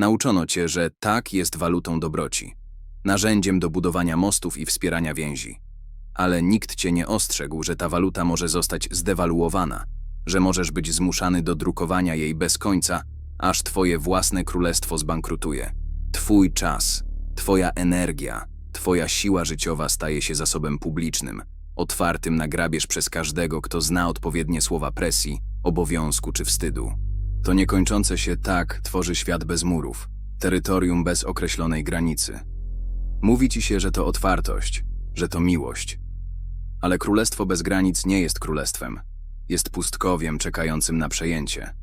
Nauczono cię, że tak jest walutą dobroci, narzędziem do budowania mostów i wspierania więzi. Ale nikt cię nie ostrzegł, że ta waluta może zostać zdewaluowana, że możesz być zmuszany do drukowania jej bez końca, aż twoje własne królestwo zbankrutuje. Twój czas, twoja energia, twoja siła życiowa staje się zasobem publicznym, otwartym na grabież przez każdego, kto zna odpowiednie słowa presji, obowiązku czy wstydu. To niekończące się tak tworzy świat bez murów, terytorium bez określonej granicy. Mówi ci się, że to otwartość, że to miłość. Ale królestwo bez granic nie jest królestwem. Jest pustkowiem czekającym na przejęcie.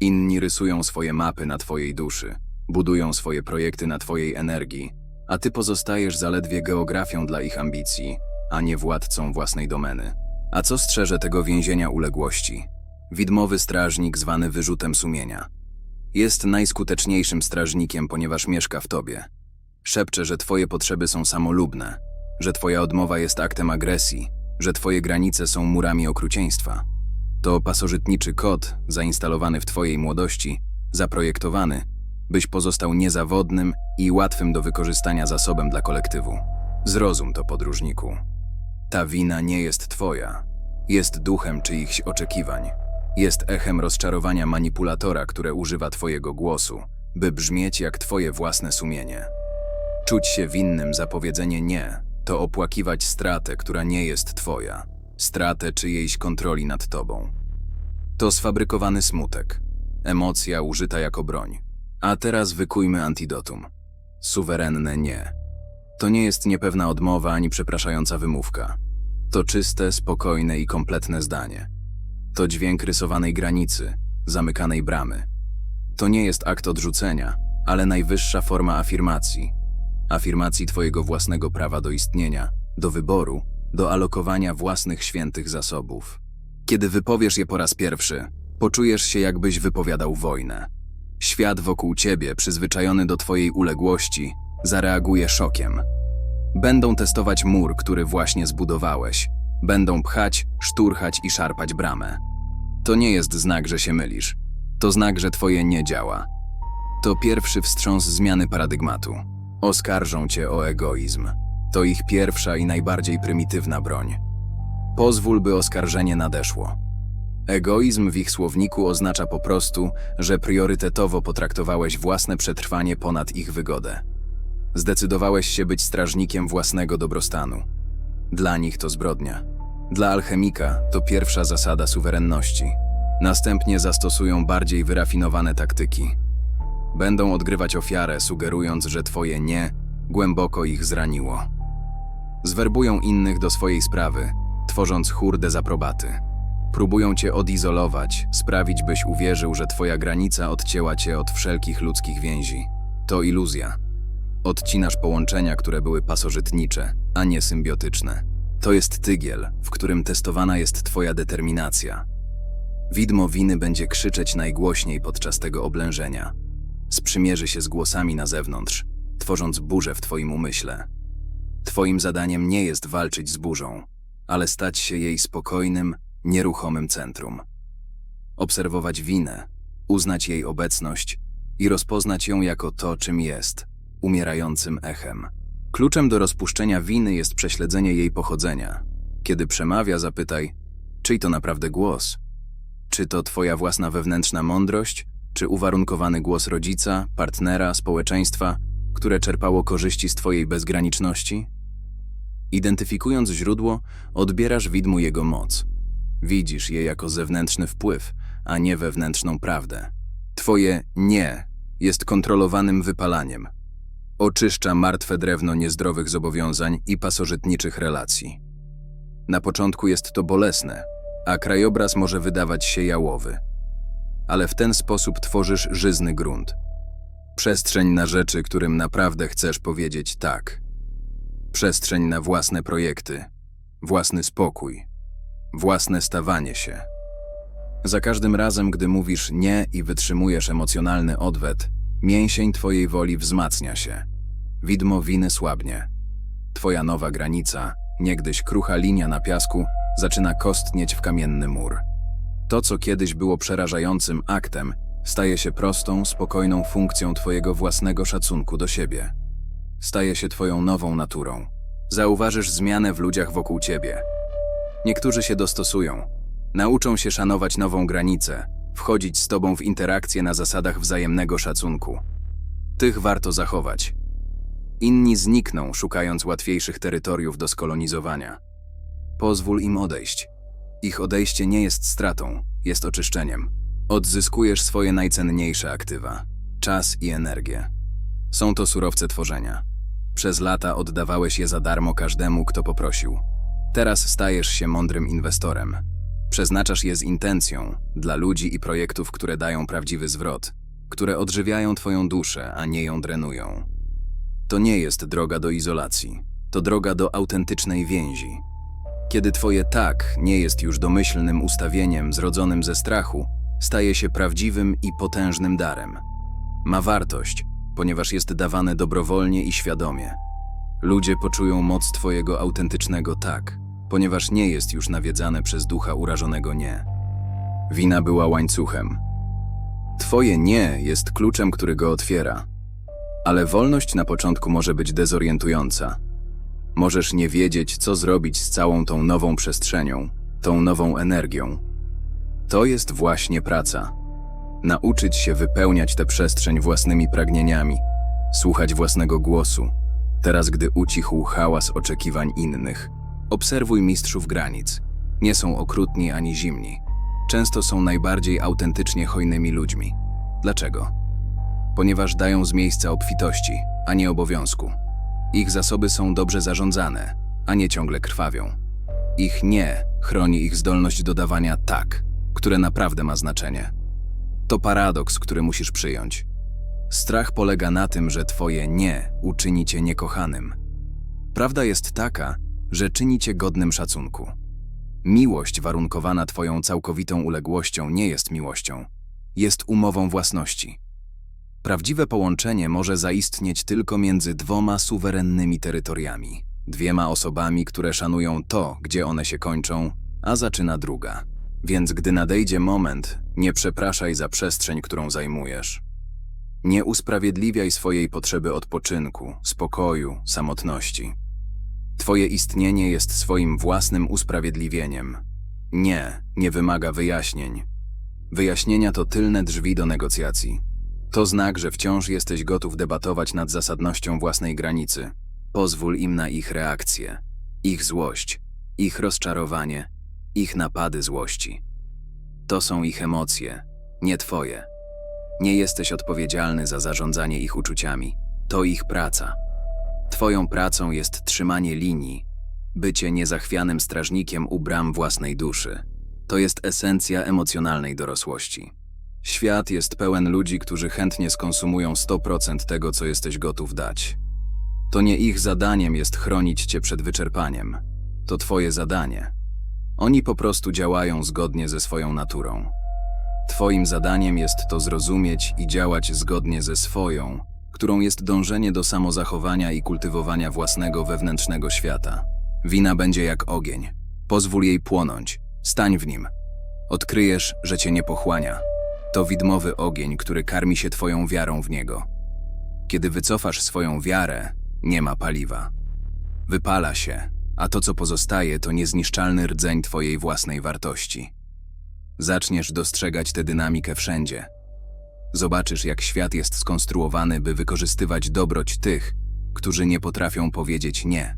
Inni rysują swoje mapy na twojej duszy, budują swoje projekty na twojej energii, a ty pozostajesz zaledwie geografią dla ich ambicji, a nie władcą własnej domeny. A co strzeże tego więzienia uległości? Widmowy strażnik zwany wyrzutem sumienia. Jest najskuteczniejszym strażnikiem, ponieważ mieszka w tobie. Szepcze, że twoje potrzeby są samolubne, że twoja odmowa jest aktem agresji, że twoje granice są murami okrucieństwa. To pasożytniczy kod, zainstalowany w twojej młodości, zaprojektowany, byś pozostał niezawodnym i łatwym do wykorzystania zasobem dla kolektywu. Zrozum to, podróżniku. Ta wina nie jest twoja. Jest duchem czyichś oczekiwań. Jest echem rozczarowania manipulatora, które używa twojego głosu, by brzmieć jak twoje własne sumienie. Czuć się winnym za powiedzenie nie, to opłakiwać stratę, która nie jest twoja, stratę czyjejś kontroli nad tobą. To sfabrykowany smutek, emocja użyta jako broń. A teraz wykujmy antidotum. Suwerenne nie. To nie jest niepewna odmowa ani przepraszająca wymówka. To czyste, spokojne i kompletne zdanie. To dźwięk rysowanej granicy, zamykanej bramy. To nie jest akt odrzucenia, ale najwyższa forma afirmacji. Afirmacji Twojego własnego prawa do istnienia, do wyboru, do alokowania własnych świętych zasobów. Kiedy wypowiesz je po raz pierwszy, poczujesz się, jakbyś wypowiadał wojnę. Świat wokół ciebie, przyzwyczajony do Twojej uległości, zareaguje szokiem. Będą testować mur, który właśnie zbudowałeś. Będą pchać, szturchać i szarpać bramę. To nie jest znak, że się mylisz. To znak, że Twoje nie działa. To pierwszy wstrząs zmiany paradygmatu. Oskarżą Cię o egoizm. To ich pierwsza i najbardziej prymitywna broń. Pozwól, by oskarżenie nadeszło. Egoizm w ich słowniku oznacza po prostu, że priorytetowo potraktowałeś własne przetrwanie ponad ich wygodę. Zdecydowałeś się być strażnikiem własnego dobrostanu. Dla nich to zbrodnia. Dla alchemika to pierwsza zasada suwerenności. Następnie zastosują bardziej wyrafinowane taktyki. Będą odgrywać ofiarę, sugerując, że twoje nie głęboko ich zraniło. Zwerbują innych do swojej sprawy, tworząc chór dezaprobaty. Próbują cię odizolować, sprawić, byś uwierzył, że twoja granica odcięła cię od wszelkich ludzkich więzi. To iluzja. Odcinasz połączenia, które były pasożytnicze, a nie symbiotyczne. To jest tygiel, w którym testowana jest twoja determinacja. Widmo winy będzie krzyczeć najgłośniej podczas tego oblężenia. Sprzymierzy się z głosami na zewnątrz, tworząc burzę w twoim umyśle. Twoim zadaniem nie jest walczyć z burzą, ale stać się jej spokojnym, nieruchomym centrum. Obserwować winę, uznać jej obecność i rozpoznać ją jako to, czym jest umierającym echem. Kluczem do rozpuszczenia winy jest prześledzenie jej pochodzenia. Kiedy przemawia, zapytaj, czyj to naprawdę głos? Czy to twoja własna wewnętrzna mądrość, czy uwarunkowany głos rodzica, partnera, społeczeństwa, które czerpało korzyści z twojej bezgraniczności? Identyfikując źródło, odbierasz widmu jego moc. Widzisz je jako zewnętrzny wpływ, a nie wewnętrzną prawdę. Twoje nie jest kontrolowanym wypalaniem. Oczyszcza martwe drewno niezdrowych zobowiązań i pasożytniczych relacji. Na początku jest to bolesne, a krajobraz może wydawać się jałowy. Ale w ten sposób tworzysz żyzny grunt. Przestrzeń na rzeczy, którym naprawdę chcesz powiedzieć tak. Przestrzeń na własne projekty, własny spokój, własne stawanie się. Za każdym razem, gdy mówisz nie i wytrzymujesz emocjonalny odwet, mięsień twojej woli wzmacnia się. Widmo winy słabnie. Twoja nowa granica, niegdyś krucha linia na piasku, zaczyna kostnieć w kamienny mur. To, co kiedyś było przerażającym aktem, Staje się prostą, spokojną funkcją Twojego własnego szacunku do siebie. Staje się Twoją nową naturą. Zauważysz zmianę w ludziach wokół Ciebie. Niektórzy się dostosują, nauczą się szanować nową granicę, wchodzić z Tobą w interakcje na zasadach wzajemnego szacunku. Tych warto zachować. Inni znikną, szukając łatwiejszych terytoriów do skolonizowania. Pozwól im odejść. Ich odejście nie jest stratą, jest oczyszczeniem. Odzyskujesz swoje najcenniejsze aktywa czas i energię. Są to surowce tworzenia. Przez lata oddawałeś je za darmo każdemu, kto poprosił. Teraz stajesz się mądrym inwestorem. Przeznaczasz je z intencją dla ludzi i projektów, które dają prawdziwy zwrot, które odżywiają Twoją duszę, a nie ją drenują. To nie jest droga do izolacji, to droga do autentycznej więzi. Kiedy Twoje tak nie jest już domyślnym ustawieniem zrodzonym ze strachu, staje się prawdziwym i potężnym darem. Ma wartość, ponieważ jest dawane dobrowolnie i świadomie. Ludzie poczują moc Twojego autentycznego tak, ponieważ nie jest już nawiedzane przez ducha urażonego nie. Wina była łańcuchem. Twoje nie jest kluczem, który go otwiera. Ale wolność na początku może być dezorientująca. Możesz nie wiedzieć, co zrobić z całą tą nową przestrzenią, tą nową energią. To jest właśnie praca. Nauczyć się wypełniać tę przestrzeń własnymi pragnieniami, słuchać własnego głosu. Teraz, gdy ucichł hałas oczekiwań innych, obserwuj mistrzów granic. Nie są okrutni ani zimni. Często są najbardziej autentycznie hojnymi ludźmi. Dlaczego? Ponieważ dają z miejsca obfitości, a nie obowiązku. Ich zasoby są dobrze zarządzane, a nie ciągle krwawią. Ich nie chroni ich zdolność do dawania tak, które naprawdę ma znaczenie. To paradoks, który musisz przyjąć. Strach polega na tym, że twoje nie uczyni cię niekochanym. Prawda jest taka, że czyni cię godnym szacunku. Miłość warunkowana twoją całkowitą uległością nie jest miłością, jest umową własności. Prawdziwe połączenie może zaistnieć tylko między dwoma suwerennymi terytoriami, dwiema osobami, które szanują to, gdzie one się kończą, a zaczyna druga. Więc gdy nadejdzie moment, nie przepraszaj za przestrzeń, którą zajmujesz. Nie usprawiedliwiaj swojej potrzeby odpoczynku, spokoju, samotności. Twoje istnienie jest swoim własnym usprawiedliwieniem. Nie, nie wymaga wyjaśnień. Wyjaśnienia to tylne drzwi do negocjacji. To znak, że wciąż jesteś gotów debatować nad zasadnością własnej granicy. Pozwól im na ich reakcję, ich złość, ich rozczarowanie, ich napady złości. To są ich emocje, nie twoje. Nie jesteś odpowiedzialny za zarządzanie ich uczuciami. To ich praca. Twoją pracą jest trzymanie linii, bycie niezachwianym strażnikiem u bram własnej duszy. To jest esencja emocjonalnej dorosłości. Świat jest pełen ludzi, którzy chętnie skonsumują 100% tego, co jesteś gotów dać. To nie ich zadaniem jest chronić cię przed wyczerpaniem. To twoje zadanie. Oni po prostu działają zgodnie ze swoją naturą. Twoim zadaniem jest to zrozumieć i działać zgodnie ze swoją, którą jest dążenie do samozachowania i kultywowania własnego wewnętrznego świata. Wina będzie jak ogień. Pozwól jej płonąć. Stań w nim. Odkryjesz, że cię nie pochłania. To widmowy ogień, który karmi się twoją wiarą w niego. Kiedy wycofasz swoją wiarę, nie ma paliwa. Wypala się, a to, co pozostaje, to niezniszczalny rdzeń twojej własnej wartości. Zaczniesz dostrzegać tę dynamikę wszędzie. Zobaczysz, jak świat jest skonstruowany, by wykorzystywać dobroć tych, którzy nie potrafią powiedzieć nie.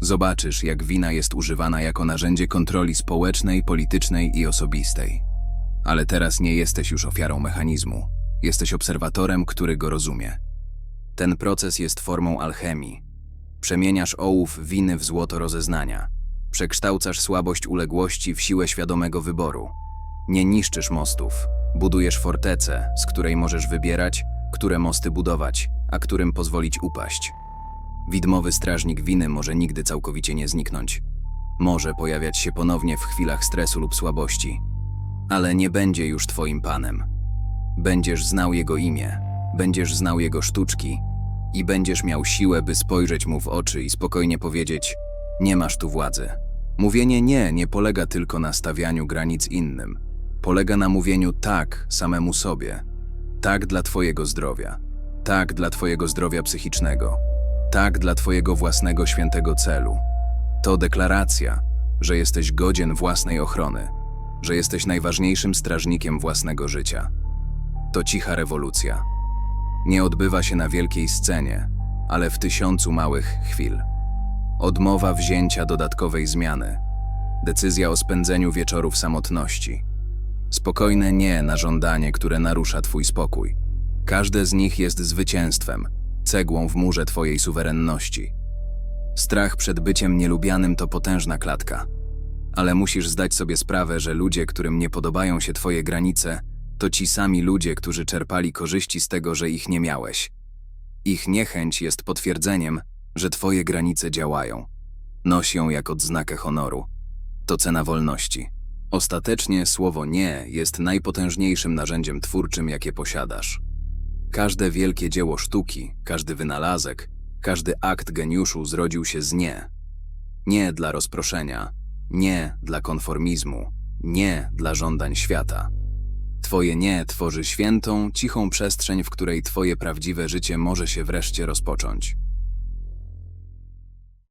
Zobaczysz, jak wina jest używana jako narzędzie kontroli społecznej, politycznej i osobistej. Ale teraz nie jesteś już ofiarą mechanizmu. Jesteś obserwatorem, który go rozumie. Ten proces jest formą alchemii. Przemieniasz ołów winy w złoto rozeznania. Przekształcasz słabość uległości w siłę świadomego wyboru. Nie niszczysz mostów. Budujesz fortecę, z której możesz wybierać, które mosty budować, a którym pozwolić upaść. Widmowy strażnik winy może nigdy całkowicie nie zniknąć. Może pojawiać się ponownie w chwilach stresu lub słabości, ale nie będzie już twoim panem. Będziesz znał jego imię, będziesz znał jego sztuczki i będziesz miał siłę, by spojrzeć mu w oczy i spokojnie powiedzieć: Nie masz tu władzy. Mówienie nie nie polega tylko na stawianiu granic innym. polega na mówieniu tak samemu sobie. Tak dla Twojego zdrowia. Tak dla Twojego zdrowia psychicznego. Tak dla Twojego własnego świętego celu. To deklaracja, że jesteś godzien własnej ochrony, że jesteś najważniejszym strażnikiem własnego życia. To cicha rewolucja. Nie odbywa się na wielkiej scenie, ale w tysiącu małych chwil. Odmowa wzięcia dodatkowej zmiany. Decyzja o spędzeniu wieczorów samotności. Spokojne nie na żądanie, które narusza Twój spokój. Każde z nich jest zwycięstwem, cegłą w murze Twojej suwerenności. Strach przed byciem nielubianym to potężna klatka. Ale musisz zdać sobie sprawę, że ludzie, którym nie podobają się Twoje granice, to ci sami ludzie, którzy czerpali korzyści z tego, że ich nie miałeś. Ich niechęć jest potwierdzeniem, że Twoje granice działają. Noś ją jak odznakę honoru. To cena wolności. Ostatecznie słowo nie jest najpotężniejszym narzędziem twórczym, jakie posiadasz. Każde wielkie dzieło sztuki, każdy wynalazek, każdy akt geniuszu zrodził się z nie. Nie dla rozproszenia, nie dla konformizmu, nie dla żądań świata. Twoje nie tworzy świętą, cichą przestrzeń, w której Twoje prawdziwe życie może się wreszcie rozpocząć.